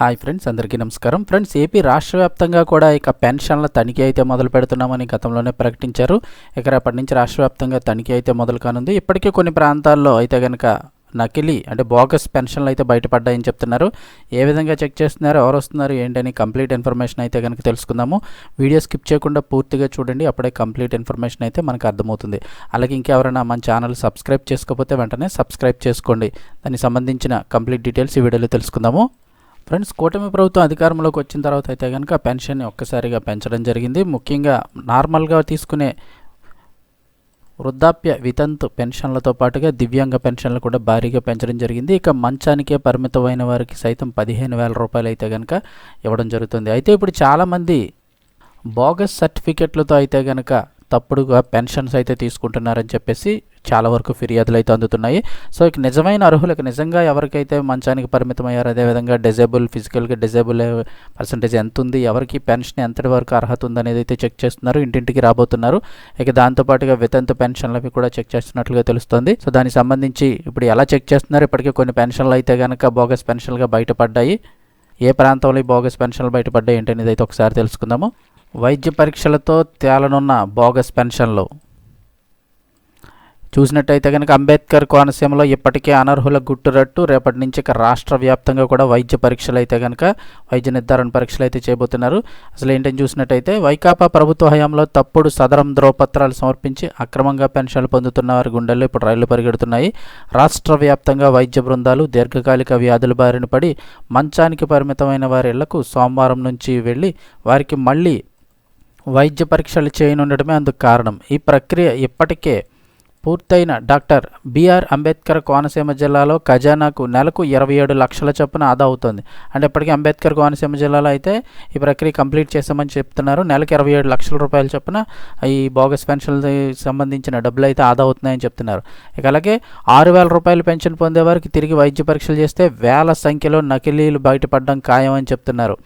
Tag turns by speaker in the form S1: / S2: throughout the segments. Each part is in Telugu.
S1: హాయ్ ఫ్రెండ్స్ అందరికీ నమస్కారం. ఫ్రెండ్స్ ఏపీ రాష్ట్ర వ్యాప్తంగా కూడా ఇక పెన్షన్ల తనిఖీ అయితే మొదలు పెడుతున్నామని గతంలోనే ప్రకటించారు. ఇక రేపటి నుంచి రాష్ట్ర వ్యాప్తంగా తనిఖీ అయితే మొదలు కానుంది. ఇప్పటికే కొన్ని ప్రాంతాల్లో అయితే కనుక నకిలీ అంటే బోగస్ పెన్షన్లు అయితే బయటపడ్డాయని చెప్తున్నారు. ఏ విధంగా చెక్ చేస్తున్నారు ఎవరు వస్తున్నారు ఏంటని కంప్లీట్ ఇన్ఫర్మేషన్ అయితే కనుక తెలుసుకుందాము. వీడియో స్కిప్ చేయకుండా పూర్తిగా చూడండి అప్పుడే కంప్లీట్ ఇన్ఫర్మేషన్ అయితే మనకు అర్థమవుతుంది. అలాగే ఇంకెవరైనా మన ఛానల్ సబ్స్క్రైబ్ చేసుకోకపోతే వెంటనే సబ్స్క్రైబ్ చేసుకోండి. దానికి సంబంధించిన కంప్లీట్ డీటెయిల్స్ ఈ వీడియోలో తెలుసుకుందాము. ఫ్రెండ్స్ కూటమి ప్రభుత్వం అధికారంలోకి వచ్చిన తర్వాత అయితే కనుక పెన్షన్ ఒక్కసారిగా పెంచడం జరిగింది. ముఖ్యంగా నార్మల్గా తీసుకునే వృద్ధాప్య వితంతు పెన్షన్లతో పాటుగా దివ్యాంగ పెన్షన్లు కూడా భారీగా పెంచడం జరిగింది. ఇక మంచానికే పరిమితమైన వారికి సైతం పదిహేను వేల రూపాయలు అయితే కనుక ఇవ్వడం జరుగుతుంది. అయితే ఇప్పుడు చాలామంది బోగస్ సర్టిఫికెట్లతో అయితే కనుక తప్పుడుగా పెన్షన్స్ అయితే తీసుకుంటున్నారని చెప్పేసి చాలా వరకు ఫిర్యాదులు అయితే అందుతున్నాయి. సో ఇక నిజమైన అర్హులకు నిజంగా ఎవరికైతే మంచానికి పరిమితమయ్యారు అదేవిధంగా డిజేబుల్ ఫిజికల్గా డిజేబుల్ పర్సంటేజ్ ఎంత ఉంది ఎవరికి పెన్షన్ ఎంతటి వరకు అర్హత ఉందనేది అయితే చెక్ చేస్తున్నారు ఇంటింటికి రాబోతున్నారు. ఇక దాంతోపాటుగా వితంతు పెన్షన్లవి కూడా చెక్ చేస్తున్నట్లుగా తెలుస్తుంది. సో దానికి సంబంధించి ఇప్పుడు ఎలా చెక్ చేస్తున్నారు? ఇప్పటికే కొన్ని పెన్షన్లు అయితే కనుక బోగస్ పెన్షన్లుగా బయటపడ్డాయి. ఏ ప్రాంతంలో ఈ బోగస్ పెన్షన్లు బయటపడ్డాయి ఏంటనేది అయితే ఒకసారి తెలుసుకుందాము. వైద్య పరీక్షలతో తేలనున్న బోగస్ పెన్షన్లు. చూసినట్టయితే కనుక అంబేద్కర్ కోనసీమలో ఇప్పటికే అనర్హుల గుట్టురట్టు రేపటి నుంచి ఇక రాష్ట్ర వ్యాప్తంగా కూడా వైద్య పరీక్షలు అయితే కనుక వైద్య నిర్ధారణ పరీక్షలు అయితే చేయబోతున్నారు అసలు ఏంటని చూసినట్టయితే వైకాపా ప్రభుత్వ హయాంలో తప్పుడు సదరం ధ్రువపత్రాలు సమర్పించి అక్రమంగా పెన్షన్లు పొందుతున్న వారి గుండెల్లో. ఇప్పుడు రైళ్ళు పరిగెడుతున్నాయి. రాష్ట్ర వ్యాప్తంగా వైద్య బృందాలు దీర్ఘకాలిక వ్యాధుల బారిన పడి మంచానికి పరిమితమైన వారి ఇళ్ళకు సోమవారం నుంచి వెళ్ళి వారికి మళ్ళీ వైద్య పరీక్షలు చేయనుండటమే అందుకు కారణం. ఈ ప్రక్రియ ఇప్పటికే పూర్తయిన. డాక్టర్ బిఆర్ అంబేద్కర్ కోనసీమ జిల్లాలో ఖజానాకు నెలకు ఇరవై ఏడు లక్షల చొప్పున ఆదా అవుతుంది. అంటే ఇప్పటికీ అంబేద్కర్ కోనసీమ జిల్లాలో అయితే ఈ ప్రక్రియ కంప్లీట్ చేసామని చెప్తున్నారు. నెలకు ఇరవై ఏడు లక్షల రూపాయల చొప్పున ఈ బోగస్ పెన్షన్ సంబంధించిన డబ్బులు అయితే ఆదా అవుతున్నాయని చెప్తున్నారు. ఇక అలాగే ఆరు వేల రూపాయలు పెన్షన్ పొందేవారికి తిరిగి వైద్య పరీక్షలు చేస్తే వేల సంఖ్యలో నకిలీలు బయటపడడం ఖాయమని చెప్తున్నారు.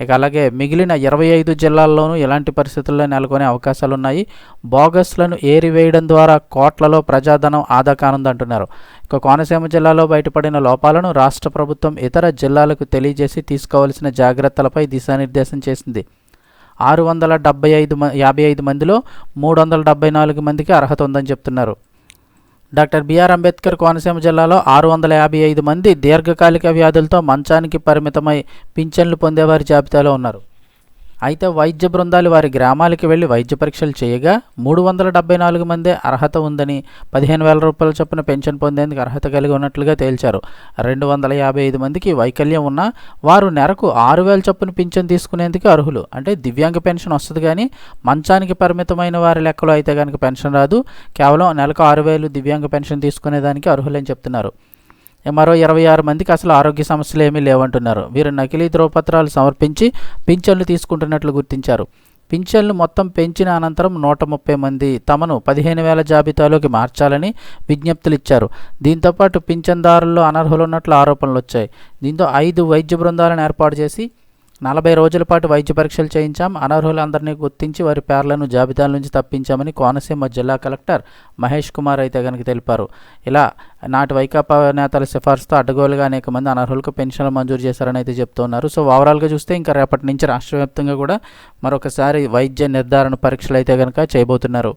S1: ఇక అలాగే మిగిలిన ఇరవై ఐదు జిల్లాల్లోనూ ఇలాంటి పరిస్థితుల్లో నెలకొనే అవకాశాలు ఉన్నాయి బోగస్లను ఏరివేయడం ద్వారా కోట్లలో ప్రజాధనం ఆదా కానుందంటున్నారు. ఇక కోనసీమ జిల్లాలో బయటపడిన లోపాలను రాష్ట్ర ప్రభుత్వం ఇతర జిల్లాలకు తెలియజేసి తీసుకోవాల్సిన జాగ్రత్తలపై దిశానిర్దేశం చేసింది. ఆరు వందల డెబ్బై ఐదు యాభై ఐదు మందిలో మూడు వందల డెబ్బై నాలుగు మందికి అర్హత ఉందని చెప్తున్నారు. డాక్టర్ బిఆర్ అంబేద్కర్ కోనసీమ జిల్లాలో ఆరు వందల యాభై ఐదు మంది దీర్ఘకాలిక వ్యాధులతో మంచానికి పరిమితమై పింఛన్లు పొందేవారి జాబితాలో ఉన్నారు. అయితే వైద్య బృందాలు వారి గ్రామాలకి వెళ్ళి వైద్య పరీక్షలు చేయగా మూడు వందల డెబ్బై నాలుగు మంది అర్హత ఉందని పదిహేను వేల రూపాయల చొప్పున పెన్షన్ పొందేందుకు అర్హత కలిగి ఉన్నట్లుగా తేల్చారు. రెండు వందల యాభై ఐదు మందికి వైకల్యం ఉన్నా వారు నెలకు ఆరు వేల చొప్పున పింఛన్ తీసుకునేందుకు అర్హులు. అంటే దివ్యాంగ పెన్షన్ వస్తుంది కానీ మంచానికి పరిమితమైన వారి లెక్కలో అయితే కనుక పెన్షన్ రాదు. కేవలం నెలకు ఆరు వేలు దివ్యాంగ పెన్షన్ తీసుకునేదానికి అర్హులని చెప్తున్నారు. మరో ఇరవై ఆరు మందికి అసలు ఆరోగ్య సమస్యలు ఏమీ లేవంటున్నారు. వీరు నకిలీ ధ్రువపత్రాలు సమర్పించి పింఛన్లు తీసుకుంటున్నట్లు గుర్తించారు. పింఛన్లు మొత్తం పెంచిన అనంతరం నూట ముప్పై మంది తమను పదిహేను వేల జాబితాలోకి మార్చాలని విజ్ఞప్తులు ఇచ్చారు. దీంతోపాటు పింఛన్దారుల్లో అనర్హులు ఉన్నట్లు ఆరోపణలు వచ్చాయి. దీంతో ఐదు వైద్య బృందాలను ఏర్పాటు చేసి నలభై రోజుల పాటు వైద్య పరీక్షలు చేయించాం. అనర్హులందరినీ గుర్తించి వారి పేర్లను జాబితాల నుంచి తప్పించామని కోనసీమ జిల్లా కలెక్టర్ మహేష్ కుమార్ అయితే కనుక తెలిపారు. ఇలా నాటి వైకాపా నేతల సిఫార్సుతో అడ్డగోలుగా అనేక మంది అనర్హులకు పెన్షన్లు మంజూరు చేశారని అయితే చెప్తున్నారు. సో ఓవరాల్గా చూస్తే ఇంకా రేపటి నుంచి రాష్ట్ర వ్యాప్తంగా కూడా మరొకసారి వైద్య నిర్ధారణ పరీక్షలు అయితే కనుక చేయబోతున్నారు.